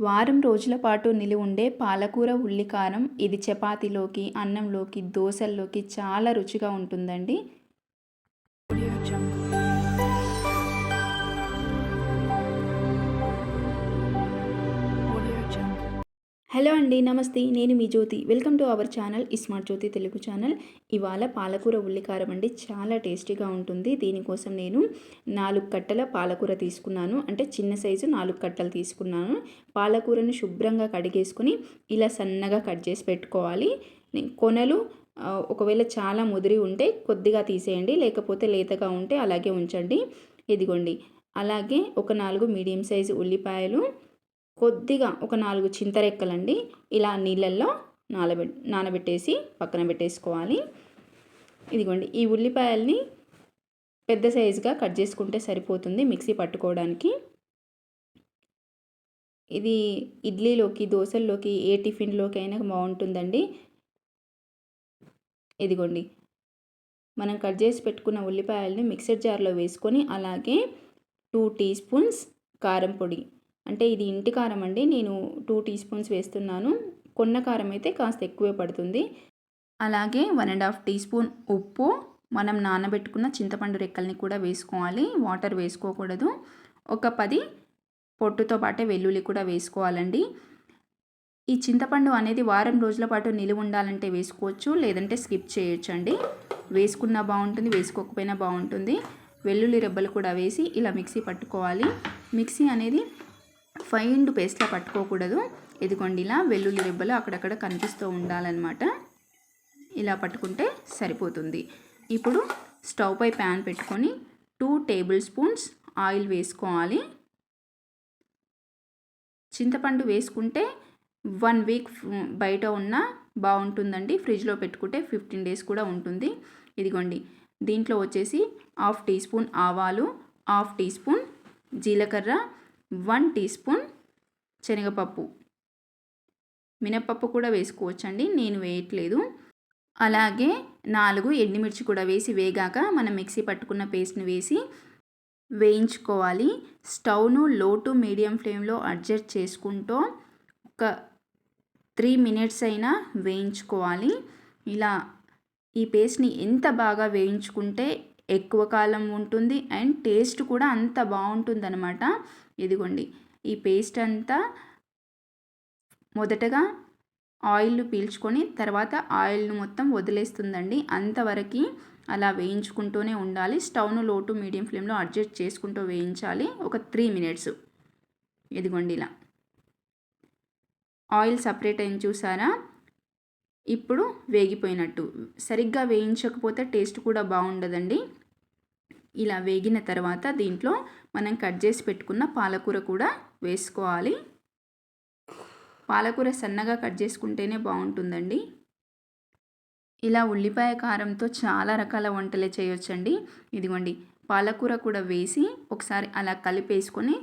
వారం రోజుల పాటు నిలువ ఉండే పాలకూర ఉల్లికారం ఇది చపాతీలోకి అన్నంలోకి దోశల్లోకి చాలా రుచిగా ఉంటుందండి. హలో అండి నమస్తే. నేను మీ Jyothi. Welcome to our channel smart Jyothi Telugu channel. ఇవాళ పాలకూర ఉల్లికారం అండి చాలా టేస్టీగా ఉంటుంది. దీనికోసం నేను నాలుగు కట్టల పాలకూర తీసుకున్నాను. అంటే చిన్న సైజు నాలుగు కట్టలు తీసుకున్నాను. పాలకూరను శుభ్రంగా కడిగేసుకొని ఇలా సన్నగా కట్ చేసి పెట్టుకోవాలి. కొనలు ఒకవేళ చాలా ముదిరి ఉంటే కొద్దిగా తీసేయండి. లేకపోతే లేతగా ఉంటే అలాగే ఉంచండి. ఇదిగోండి. అలాగే ఒక నాలుగు మీడియం సైజు ఉల్లిపాయలు కొద్దిగా ఒక నాలుగు చింతరెక్కలండి. ఇలా నీళ్ళల్లో నానబె నానబెట్టేసి పక్కన పెట్టేసుకోవాలి. ఇదిగోండి ఈ ఉల్లిపాయల్ని పెద్ద సైజుగా కట్ చేసుకుంటే సరిపోతుంది మిక్సీ పట్టుకోవడానికి. ఇది ఇడ్లీలోకి దోశల్లోకి ఏ టిఫిన్లోకి అయినా బాగుంటుందండి. ఇదిగోండి మనం కట్ చేసి పెట్టుకున్న ఉల్లిపాయల్ని మిక్సర్ జార్లో వేసుకొని అలాగే టూ టీ స్పూన్స్ కారం పొడి అంటే ఇది ఇంటి కారం అండి. నేను టూ టీ స్పూన్స్ వేస్తున్నాను. కొన్న కారం అయితే కాస్త ఎక్కువే పడుతుంది. అలాగే one and half teaspoon ఉప్పు. మనం నానబెట్టుకున్న చింతపండు రెక్కల్ని కూడా వేసుకోవాలి. వాటర్ వేసుకోకూడదు. ఒక పది పొట్టుతో పాటే వెల్లుల్లి కూడా వేసుకోవాలండి. ఈ చింతపండు అనేది వారం రోజుల పాటు నిలువ ఉండాలంటే వేసుకోవచ్చు. లేదంటే స్కిప్ చేయొచ్చండి. వేసుకున్నా బాగుంటుంది వేసుకోకపోయినా బాగుంటుంది. వెల్లుల్లి రెబ్బలు కూడా వేసి ఇలా మిక్సీ పట్టుకోవాలి. మిక్సీ అనేది ఫైన్ పేస్ట్లా పట్టుకోకూడదు. ఇదిగోండి ఇలా వెల్లుల్లి రెబ్బలు అక్కడక్కడ కనిపిస్తూ ఉండాలన్నమాట. ఇలా పట్టుకుంటే సరిపోతుంది. ఇప్పుడు స్టవ్ పై ప్యాన్ పెట్టుకొని టూ టేబుల్ స్పూన్స్ ఆయిల్ వేసుకోవాలి. చింతపండు వేసుకుంటే వన్ వీక్ బయట ఉన్న బాగుంటుందండి. ఫ్రిడ్జ్లో పెట్టుకుంటే ఫిఫ్టీన్ డేస్ కూడా ఉంటుంది. ఇదిగోండి దీంట్లో వచ్చేసి హాఫ్ టీ స్పూన్ ఆవాలు హాఫ్ టీ స్పూన్ జీలకర్ర వన్ టీ స్పూన్ శనగపప్పు. మినప్పప్పు కూడా వేసుకోవచ్చండి నేను వేయట్లేదు. అలాగే నాలుగు ఎండుమిర్చి కూడా వేసి వేగాక మనం మిక్సీ పట్టుకున్న పేస్ట్ని వేసి వేయించుకోవాలి. స్టవ్ను లో టు మీడియం ఫ్లేమ్లో అడ్జస్ట్ చేసుకుంటూ ఒక త్రీ మినిట్స్ అయినా వేయించుకోవాలి. ఇలా ఈ పేస్ట్ని ఎంత బాగా వేయించుకుంటే ఎక్కువ కాలం ఉంటుంది అండ్ టేస్ట్ కూడా అంత బాగుంటుందన్నమాట. ఇదిగోండి. ఈ పేస్ట్ అంతా మొదటగా ఆయిల్ పీల్చుకొని తర్వాత ఆయిల్ను మొత్తం వదిలేస్తుందండి. అంతవరకు అలా వేయించుకుంటూనే ఉండాలి. స్టవ్ను లో టు మీడియం ఫ్లేమ్లో అడ్జస్ట్ చేసుకుంటూ వేయించాలి. ఒక త్రీ మినిట్స్. ఇదిగోండి ఇలా. ఆయిల్ సపరేట్ అయింది చూసారా? ఇప్పుడు వేగిపోయినట్టు. సరిగ్గా వేయించకపోతే టేస్ట్ కూడా బాగుండదండి. ఇలా వేగిన తర్వాత దీంట్లో మనం కట్ చేసి పెట్టుకున్న పాలకూర కూడా వేసుకోవాలి. పాలకూర సన్నగా కట్ చేసుకుంటేనే బాగుంటుందండి. ఇలా ఉల్లిపాయ కారంతో చాలా రకాల వంటలే చేయొచ్చండి. ఇదిగోండి పాలకూర కూడా వేసి ఒకసారి అలా కలిపేసుకొని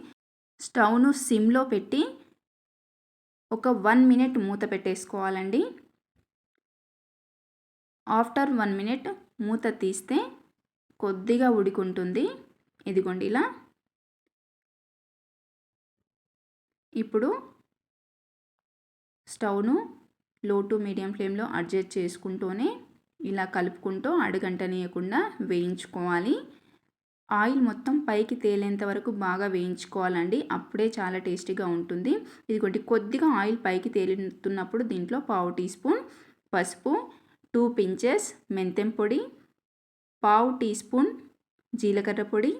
స్టవ్ను సిమ్లో పెట్టి ఒక వన్ మినిట్ మూత పెట్టేసుకోవాలండి. ఆఫ్టర్ వన్ మినిట్ మూత తీస్తే కొద్దిగా ఉడికుంటుంది. ఇదిగోండి ఇలా. ఇప్పుడు స్టవ్ను లో టు మీడియం ఫ్లేమ్లో అడ్జస్ట్ చేసుకుంటూనే ఇలా కలుపుకుంటూ అడుగంటనీయకుండా వేయించుకోవాలి. ఆయిల్ మొత్తం పైకి తేలేంత వరకు బాగా వేయించుకోవాలండి. అప్పుడే చాలా టేస్టీగా ఉంటుంది. ఇదిగోండి కొద్దిగా ఆయిల్ పైకి తేలుతున్నప్పుడు దీంట్లో పావు టీ స్పూన్ పసుపు టూ పించెస్ మెంతెం పొడి పావు టీ స్పూన్ జీలకర్ర పొడి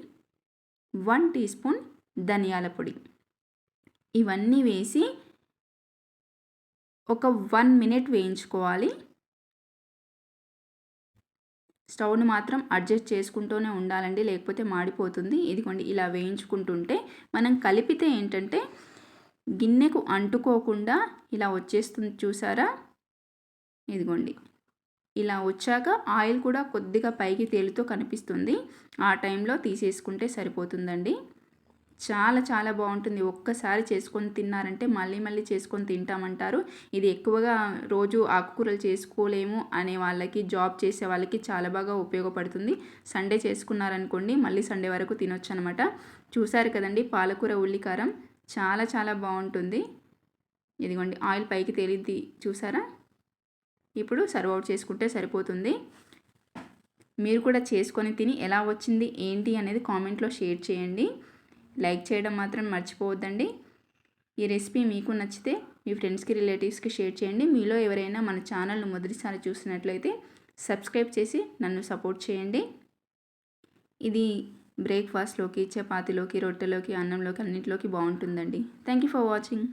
వన్ టీ స్పూన్ ధనియాల పొడి. ఇవన్నీ వేసి ఒక వన్ మినిట్ వేయించుకోవాలి. స్టవ్ను మాత్రం అడ్జస్ట్ చేసుకుంటూనే ఉండాలండి లేకపోతే మాడిపోతుంది. ఇదిగోండి ఇలా వేయించుకుంటుంటే మనం కలిపితే ఏంటంటే గిన్నెకు అంటుకోకుండా ఇలా వచ్చేస్తుంది చూసారా? ఇదిగోండి. ఇలా వచ్చాక ఆయిల్ కూడా కొద్దిగా పైకి తేలుతూ కనిపిస్తుంది. ఆ టైంలో తీసేసుకుంటే సరిపోతుందండి. చాలా చాలా బాగుంటుంది. ఒక్కసారి చేసుకొని తిన్నారంటే మళ్ళీ మళ్ళీ చేసుకొని తింటామంటారు. ఇది ఎక్కువగా రోజు ఆకుకూరలు చేసుకోలేము అనే వాళ్ళకి జాబ్ చేసే వాళ్ళకి చాలా బాగా ఉపయోగపడుతుంది. సండే చేసుకున్నారనుకోండి మళ్ళీ సండే వరకు తినొచ్చు అనమాట చూసారు కదండి పాలకూర ఉల్లికారం. చాలా చాలా బాగుంటుంది. ఇదిగోండి ఆయిల్ పైకి తేలిద్ది. చూసారా? ఇప్పుడు సర్వ్ అవుట్ చేసుకుంటే సరిపోతుంది. మీరు కూడా చేసుకొని తిని ఎలా వచ్చింది ఏంటి అనేది కామెంట్లో షేర్ చేయండి. లైక్ చేయడం మాత్రం మర్చిపోవద్దండి. ఈ రెసిపీ మీకు నచ్చితే మీ ఫ్రెండ్స్కి రిలేటివ్స్కి షేర్ చేయండి. మీలో ఎవరైనా మన ఛానల్ను మొదటిసారి చూసినట్లయితే సబ్స్క్రైబ్ చేసి నన్ను సపోర్ట్ చేయండి. ఇది బ్రేక్ఫాస్ట్లోకి చపాతీలోకి రొట్టెలోకి అన్నంలోకి అన్నింటిలోకి బాగుంటుందండి. Thank you for watching